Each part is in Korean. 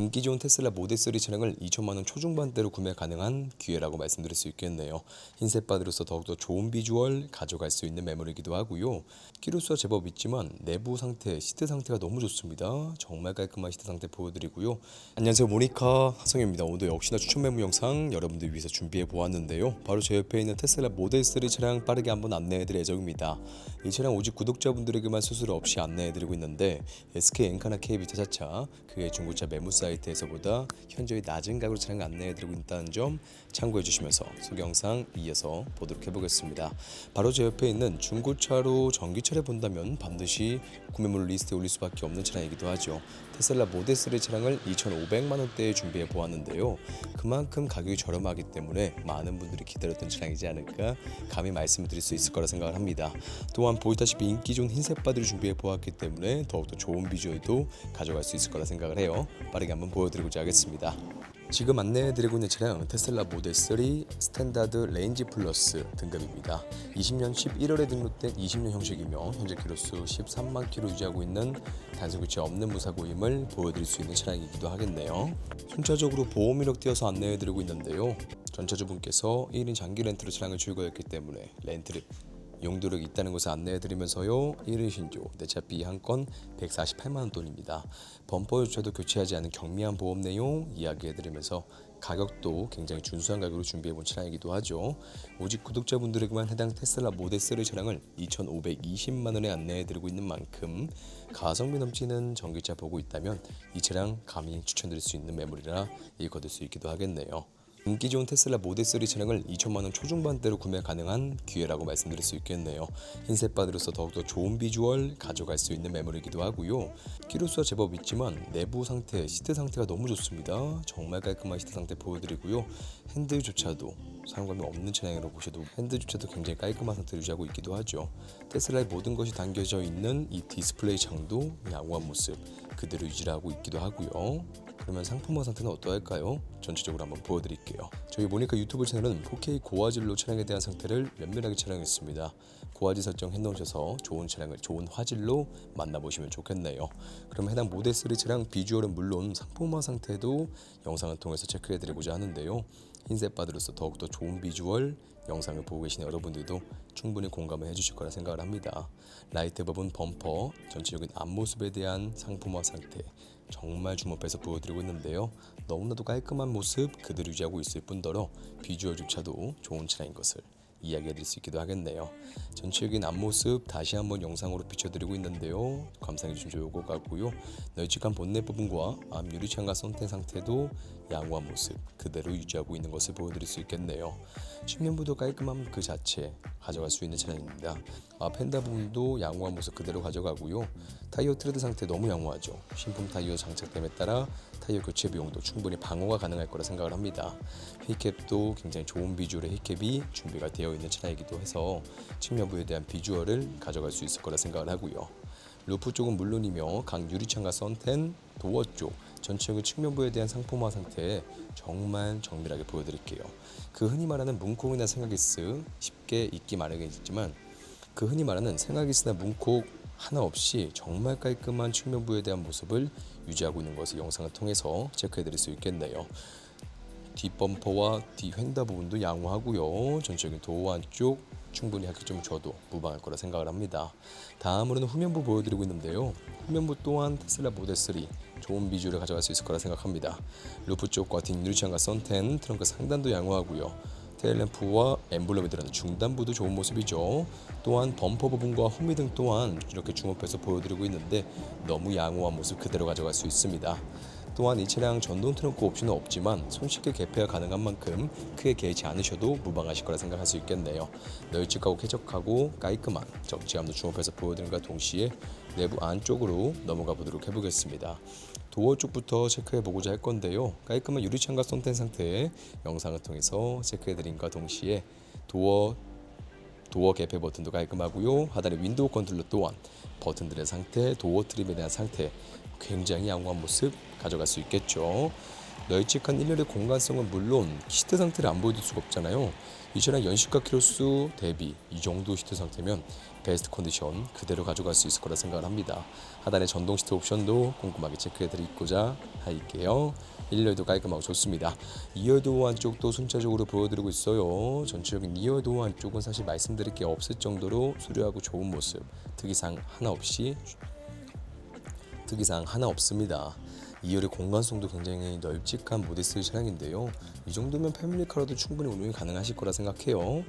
인기 좋은 테슬라 모델 3 차량을 2천만 원 초중반대로 구매 가능한 기회라고 말씀드릴 수 있겠네요. 흰색 바디로서 더욱더 좋은 비주얼 가져갈 수 있는 매물이기도 하고요. 키로수가 제법 있지만 내부 상태, 시트 상태가 너무 좋습니다. 정말 깔끔한 시트 상태 보여드리고요. 안녕하세요 모니카 하성입니다. 오늘 역시나 추천 매물 영상 여러분들 위해서 준비해 보았는데요. 바로 제 옆에 있는 테슬라 모델 3 차량 빠르게 한번 안내해드릴 예정입니다. 이 차량 오직 구독자분들에게만 수수료 없이 안내해드리고 있는데 SK 엔카나 KB 자차차 그의 중고차 매물 사 이트에서보다 현저히 낮은 가격으로 차량 안내해드리고 있다는 점 참고해 주시면서 소개 영상 이어서 보도록 해보겠습니다. 바로 제 옆에 있는 중고차로 전기차를 본다면 반드시 구매물 리스트에 올릴 수밖에 없는 차량이기도 하죠. 테슬라 모델 3 차량을 2,500만 원대에 준비해 보았는데요. 그만큼 가격이 저렴하기 때문에 많은 분들이 기다렸던 차량이지 않을까 감히 말씀드릴 수 있을 거라 생각을 합니다. 또한 보시다시피 인기 좋은 흰색 바디를 준비해 보았기 때문에 더욱더 좋은 비주얼도 가져갈 수 있을 거라 생각을 해요. 빠르게 한번 보여드리고자 하겠습니다. 지금 안내해드리고 있는 차량 테슬라 모델 3 스탠다드 레인지 플러스 등급입니다. 20년 11월에 등록된 20년 형식이며 현재 키로수 13만 킬로 유지하고 있는 단순 교체 없는 무사고임을 보여드릴 수 있는 차량이기도 하겠네요. 순차적으로 보험 이력 띄어서 안내해드리고 있는데요. 전차주분께서 1인 장기 렌트로 차량을 출고했기 때문에 렌트를 용도력이 있다는 것을 안내해드리면서요. 1일 신조 내차비 한건 148만 원 돈입니다. 범퍼조차도 교체하지 않은 경미한 보험 내용 이야기해드리면서 가격도 굉장히 준수한 가격으로 준비해본 차량이기도 하죠. 오직 구독자분들에게만 해당 테슬라 모델 3 차량을 2,520만 원에 안내해드리고 있는 만큼 가성비 넘치는 전기차 보고 있다면 이 차량 감히 추천드릴 수 있는 매물이라 읽어둘 수 있기도 하겠네요 인기 좋은 테슬라 모델 3 차량을 2천만 원 초중반대로 구매 가능한 기회라고 말씀드릴 수 있겠네요. 흰색 바디로서 더욱더 좋은 비주얼 가져갈 수 있는 매물이기도 하고요. 키로수가 제법 있지만 내부 상태, 시트 상태가 너무 좋습니다. 정말 깔끔한 시트 상태 보여드리고요. 핸들조차도 사용감이 없는 차량이라고 보셔도 핸들조차도 굉장히 깔끔한 상태를 유지하고 있기도 하죠. 테슬라의 모든 것이 담겨져 있는 이 디스플레이 창도 양호한 모습 그대로 유지를 하고 있기도 하고요. 그러면 상품화 상태는 어떠할까요? 전체적으로 한번 보여드릴게요. 저희 모니카 유튜브 채널은 4K 고화질로 차량에 대한 상태를 면밀하게 촬영했습니다. 고화질 설정 해놓으셔서 좋은 차량을 좋은 화질로 만나보시면 좋겠네요. 그럼 해당 모델 3 차량 비주얼은 물론 상품화 상태도 영상을 통해서 체크해드리고자 하는데요. 흰색 바디로서 더욱더 좋은 비주얼 영상을 보고 계신 여러분들도 충분히 공감을 해주실 거라 생각을 합니다. 라이트 버분 범퍼 전체적인 앞모습에 대한 상품화 상태 정말 주목해서 보여드리고 있는데요. 너무나도 깔끔한 모습 그대로 유지하고 있을 뿐더러 비주얼조차도 좋은 차량인 것을 이야기해 드릴 수 있기도 하겠네요. 전체적인 앞모습 다시 한번 영상으로 비춰드리고 있는데요. 감상해주신 좋을 같고요. 널찍한 본넷 부분과 앞 유리창과 선택 상태도 양호한 모습 그대로 유지하고 있는 것을 보여드릴 수 있겠네요. 측면부도 깔끔함 그 자체 가져갈 수 있는 차량입니다. 앞 펜다 부분도 양호한 모습 그대로 가져가고요. 타이어 트레드 상태 너무 양호하죠. 신품 타이어 장착됨에 따라 타이어 교체 비용도 충분히 방어가 가능할 거라 생각을 합니다. 휘캡도 굉장히 좋은 비주얼의 휘캡이 준비가 되어 있는 차량이기도 해서 측면부에 대한 비주얼을 가져갈 수 있을 거라 생각을 하고요. 루프 쪽은 물론이며 각 유리창과 선텐, 도어 쪽 전체적인 측면부에 대한 상품화 상태 정말 정밀하게 보여드릴게요. 그 흔히 말하는 문콕이나 생각기스 쉽게 잊기 마련이지만 그 흔히 말하는 생각기스나 문콕 하나 없이 정말 깔끔한 측면부에 대한 모습을 유지하고 있는 것을 영상을 통해서 체크해 드릴 수 있겠네요. 뒷범퍼와 뒤휀다 부분도 양호하고요. 전체적인 도어 안쪽 충분히 합격점을 줘도 무방할 거라 생각을 합니다. 다음으로는 후면부 보여드리고 있는데요. 후면부 또한 테슬라 모델 3 좋은 비주얼을 가져갈 수 있을 거라 생각합니다. 루프 쪽과 뒷 유리창과 선텐, 트렁크 상단도 양호하고요. 테일램프와 엠블럼이 들어가는 중단부도 좋은 모습이죠. 또한 범퍼 부분과 호미등 또한 이렇게 중업해서 보여드리고 있는데 너무 양호한 모습 그대로 가져갈 수 있습니다. 또한 이 차량 전동 트렁크 옵션은 없지만 손쉽게 개폐가 가능한 만큼 크게 개의치 않으셔도 무방하실 거라 생각할 수 있겠네요. 널찍하고 쾌적하고 깔끔한 적재함도 중업해서 보여드림과 동시에 내부 안쪽으로 넘어가 보도록 해보겠습니다. 도어 쪽부터 체크해 보고자 할 건데요. 깔끔한 유리창과 썬텐 상태의 영상을 통해서 체크해 드림과 동시에 도어 도어 개폐 버튼도 깔끔하고요. 하단에 윈도우 컨트롤러 또한 버튼들의 상태, 도어 트림에 대한 상태 굉장히 양호한 모습 가져갈 수 있겠죠. 널찍한 일렬의 공간성은 물론 시트 상태를 안 보여줄 수가 없잖아요. 이 차량 연식과 키로수 대비 이 정도 시트 상태면 베스트 컨디션 그대로 가져갈 수 있을 거라 생각을 합니다. 하단의 전동 시트 옵션도 꼼꼼하게 체크해 드리고자 할게요. 1열도 깔끔하고 좋습니다. 2열 도어 안쪽도 순차적으로 보여드리고 있어요. 전체적인 2열 도어 안쪽은 사실 말씀드릴 게 없을 정도로 수려하고 좋은 모습 특이사항 하나 없이 특이사항 하나 없습니다. 2열의 공간성도 굉장히 널찍한 모데스 차량인데요. 이 정도면 패밀리카로도 충분히 운용이 가능하실 거라 생각해요.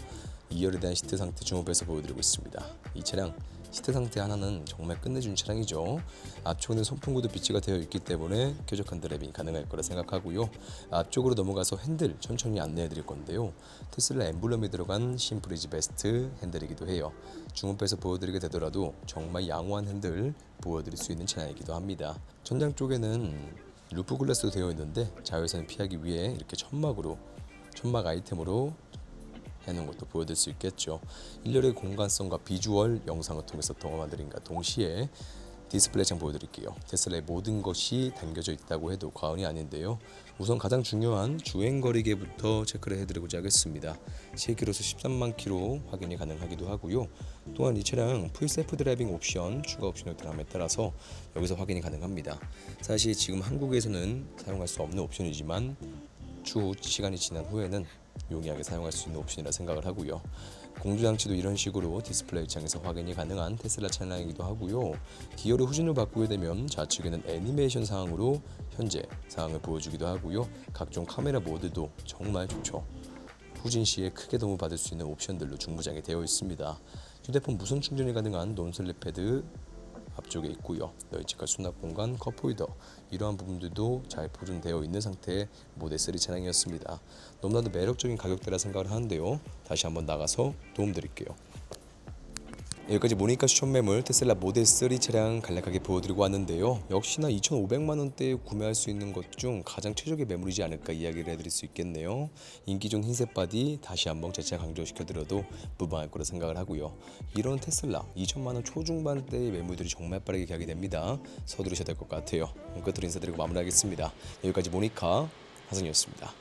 2열에 대한 시트 상태 줌업해서 보여드리고 있습니다. 이 차량 시트 상태 하나는 정말 끝내준 차량이죠. 앞쪽에는 선풍구도 비치가 되어 있기 때문에 쾌적한 드라이빙이 가능할 거라 생각하고요. 앞쪽으로 넘어가서 핸들 천천히 안내해 드릴 건데요. 테슬라 엠블럼이 들어간 심플이지 베스트 핸들이기도 해요. 줌업해서 보여드리게 되더라도 정말 양호한 핸들 보여드릴 수 있는 차량이기도 합니다. 천장 쪽에는 루프 글라스도 되어 있는데 자외선 피하기 위해 이렇게 천막으로 천막 아이템으로 해놓은 것도 보여드릴 수 있겠죠. 1열의 공간성과 비주얼 영상을 통해서 경험해드린과 동시에 디스플레이 창 보여드릴게요. 테슬라의 모든 것이 담겨져 있다고 해도 과언이 아닌데요. 우선 가장 중요한 주행 거리계부터 체크를 해드리고자 하겠습니다. 실기로서 13만 킬로 확인이 가능하기도 하고요. 또한 이 차량 풀 셀프 드라이빙 옵션 추가 옵션을 들어감에 따라서 여기서 확인이 가능합니다. 사실 지금 한국에서는 사용할 수 없는 옵션이지만 추후 시간이 지난 후에는 용이하게 사용할 수 있는 옵션이라 생각을 하고요. 공조 장치도 이런 식으로 디스플레이 창에서 확인이 가능한 테슬라 차량이기도 하고요. 기어를 후진으로 바꾸게 되면 좌측에는 애니메이션 상황으로 현재 상황을 보여주기도 하고요. 각종 카메라 모드도 정말 좋죠. 후진 시에 크게 도움을 받을 수 있는 옵션들로 중무장이 되어 있습니다. 휴대폰 무선 충전이 가능한 논슬립 패드 앞쪽에 있고요. 널찍한 수납 공간, 컵홀더 이러한 부분들도 잘 보존되어 있는 상태의 모델 3 차량이었습니다. 너무나도 매력적인 가격대라 생각을 하는데요. 다시 한번 나가서 도움 드릴게요. 여기까지 모니카 추천 매물 테슬라 모델 3 차량 간략하게 보여드리고 왔는데요. 역시나 2,500만 원대에 구매할 수 있는 것 중 가장 최적의 매물이지 않을까 이야기를 해드릴 수 있겠네요. 인기 좋은 흰색 바디 다시 한번 재차 강조시켜드려도 무방할 거라 생각을 하고요. 이런 테슬라 2천만 원 초중반대의 매물들이 정말 빠르게 계약이 됩니다. 서두르셔야 될 것 같아요. 끝으로 인사드리고 마무리하겠습니다. 여기까지 모니카 하성이었습니다.